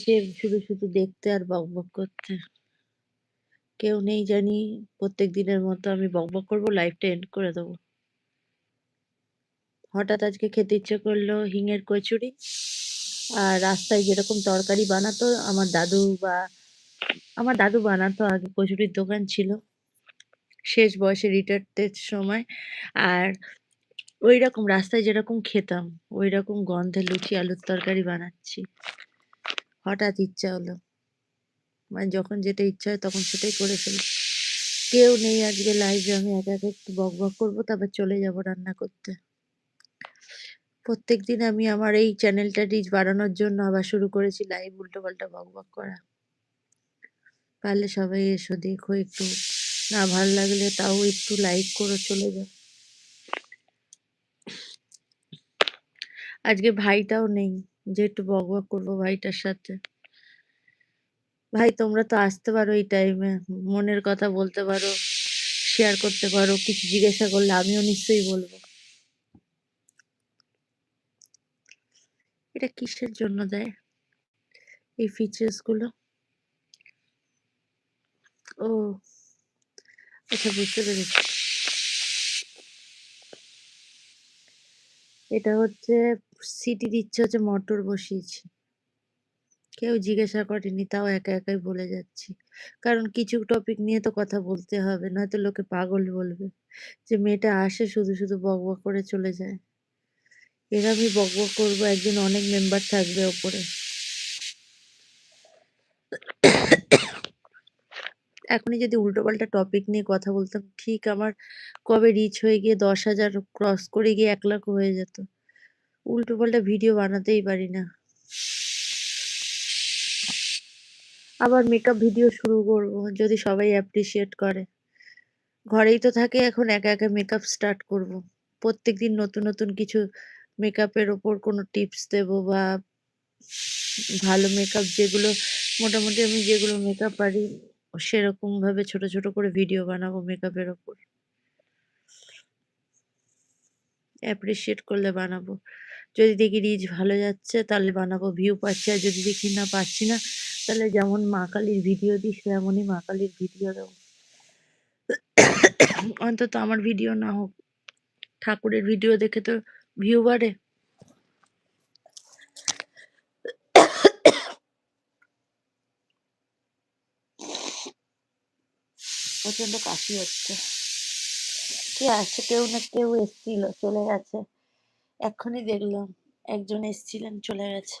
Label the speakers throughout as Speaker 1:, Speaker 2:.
Speaker 1: সে শুধু, শুধু দেখতে আর বকবক করতে। কেউ নেই জানি প্রত্যেক দিনের মতো আমি বকবক করব লাইফটা এন্ড করে দেবো হঠাৎ আজকে খেতে ইচ্ছে করল হিঙের কচুরি। আর রাস্তায় যেরকম তরকারি বানাতো আমার দাদু বা আমার দাদু বানাতো আগে কচুরির দোকান ছিল। শেষ বয়সে রিটায়ার্ডের সময়। আর ওই রকম রাস্তায় যেরকম খেতাম ওই রকম গন্ধে লুচি আলুর তরকারি বানাচ্ছি। হঠাৎ ইচ্ছা হলো। মানে যখন যেটা ইচ্ছা হয় তখন সেটাই করে ফেলি। কেউ নেই আজকে লাইভে আমি একা, একা একটু বক বক করব তারপর চলে যাব রান্না করতে। প্রত্যেক দিন আমি আমার এই চ্যানেলটা রিচ বাড়ানোর জন্য আবার শুরু করেছি লাইভ উল্টো পাল্টা বক বক করা। পারলে সবাই এসো দেখো একটু। না ভালো লাগলে তাও একটু লাইক করে চলে যাও। আজকে ভাইটাও নেই যে একটু বকবক করব ভাইটার সাথে। ভাই তোমরা তো আসতে পারো এই টাইমে। মনের কথা বলতে পারো, শেয়ার করতে পারো। কিছু জিজ্ঞাসা করলে আমিও নিশ্চয়ই বলব এটা কিসের জন্য দেয়? এই ফিচার্সগুলো? ও! আচ্ছা বুঝতে পেরেছি। এটা হচ্ছে সিটি দিচ্ছে হচ্ছে মোটর বসিয়েছি। কেউ জিজ্ঞাসা করেনি তাও একা একাই বলে যাচ্ছি। কারণ কিছু টপিক নিয়ে তো কথা বলতে হবে নয়তো লোকে পাগল বলবে। যে মেয়েটা আসে শুধু, শুধু বকবক করে চলে যায়। এভাবেই বকবক করব একদিন অনেক মেম্বার থাকবে ওপরে। এখনই যদি উল্টোপাল্টা টপিক নিয়ে কথা বলতাম ঠিক আমার কবে রিচ হয়ে গিয়ে ১০,০০০ ক্রস করে গিয়ে এক লাখ হয়ে যেত। উল্টোপাল্টা ভিডিও বানাতেই পারি না। আবার মেকআপ ভিডিও শুরু করব যদি সবাই অ্যাপ্রিসিয়েট করে। ঘরেই তো থাকে এখন একা, একা মেকআপ স্টার্ট করব। প্রত্যেকদিন নতুন, নতুন কিছু মেকআপের ওপর কোনো টিপস দেব বা ভালো মেকআপ যেগুলো মোটামুটি আমি যেগুলো মেকআপ পারি সেরকমভাবে ছোট, ছোট করে ভিডিও বানাবো মেকআপের উপর। অ্যাপ্রিশিয়েট করলে বানাবো। যদি দেখি রিচ ভালো যাচ্ছে, তাহলে বানাবো। ভিউ পাচ্ছি আর যদি দেখি না পাচ্ছি না, তাহলে যেমন মা কালীর ভিডিও দিই তেমনই মা কালীর ভিডিও দেবো। অন্তত আমার ভিডিও না হোক। ঠাকুরের ভিডিও দেখে তো ভিউ বাড়ে। প্রচণ্ড কাশি হচ্ছে। কে আছে কেউ না কেউ এসছিল চলে গেছে। এক্ষুনি দেখলাম একজন এসছিলেন চলে গেছে।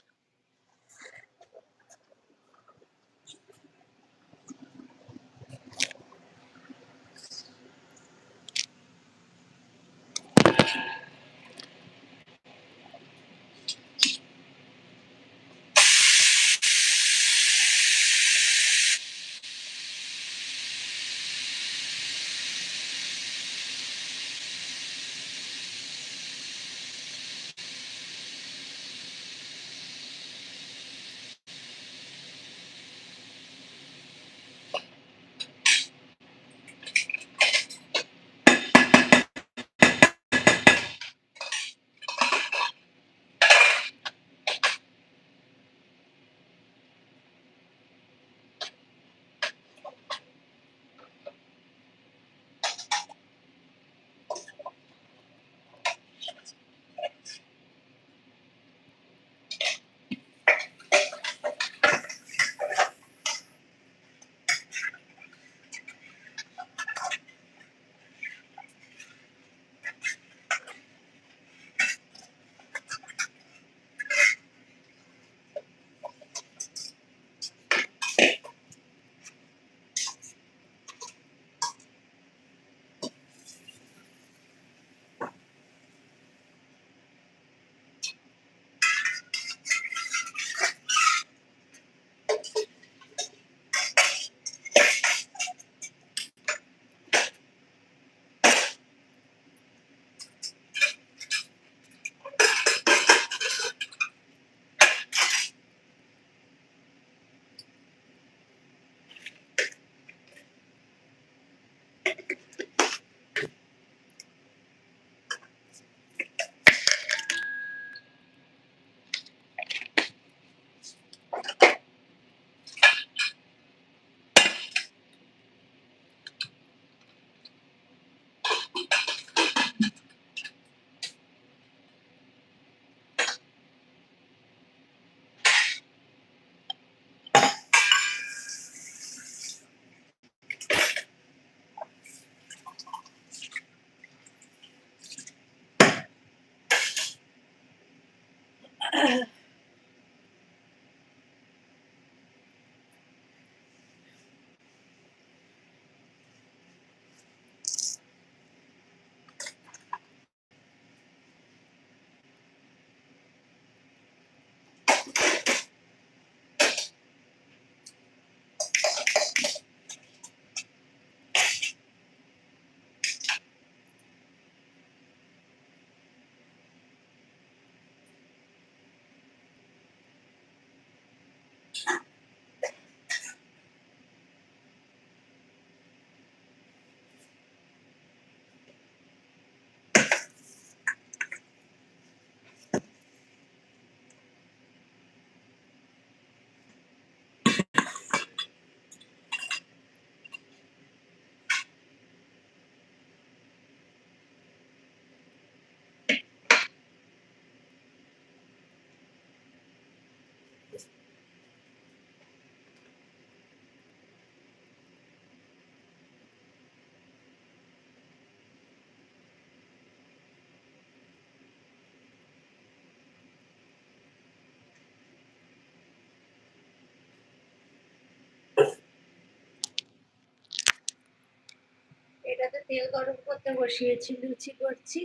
Speaker 1: তেল গরম করতে বসিয়েছি, লুচি করছি,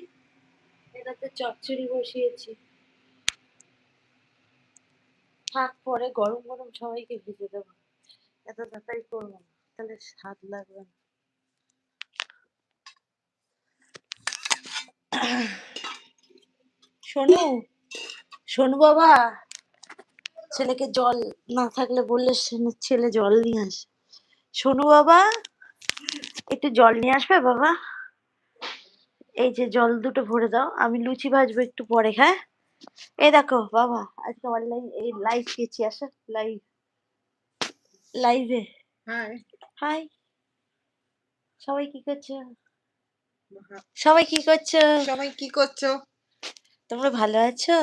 Speaker 1: এটাতে চচ্চড়ি বসিয়েছি। থাক, পরে গরম গরম সবাইকে ভেজে দেবো। এত তাড়াতাড়ি করব না, তাহলে স্বাদ লাগবে না। শোনো শোনো বাবা, ছেলেকে জল না থাকলে বললে ছেলে জল নিয়ে আসে। শোনো বাবা একটু জল নিয়ে আসবে বাবা? এই যে জল দুটো ভরে দাও আমি লুচি ভাজবো একটু পরে হ্যাঁ? এই দেখো বাবা আজকে আমার লাইভ এই লাইভ গেছি আসো লাইভ লাইভে
Speaker 2: হাই
Speaker 1: হাই সবাই কি করছ? সবাই কি করছ?
Speaker 2: সবাই কি করছ?
Speaker 1: তোমরা ভালো আছো?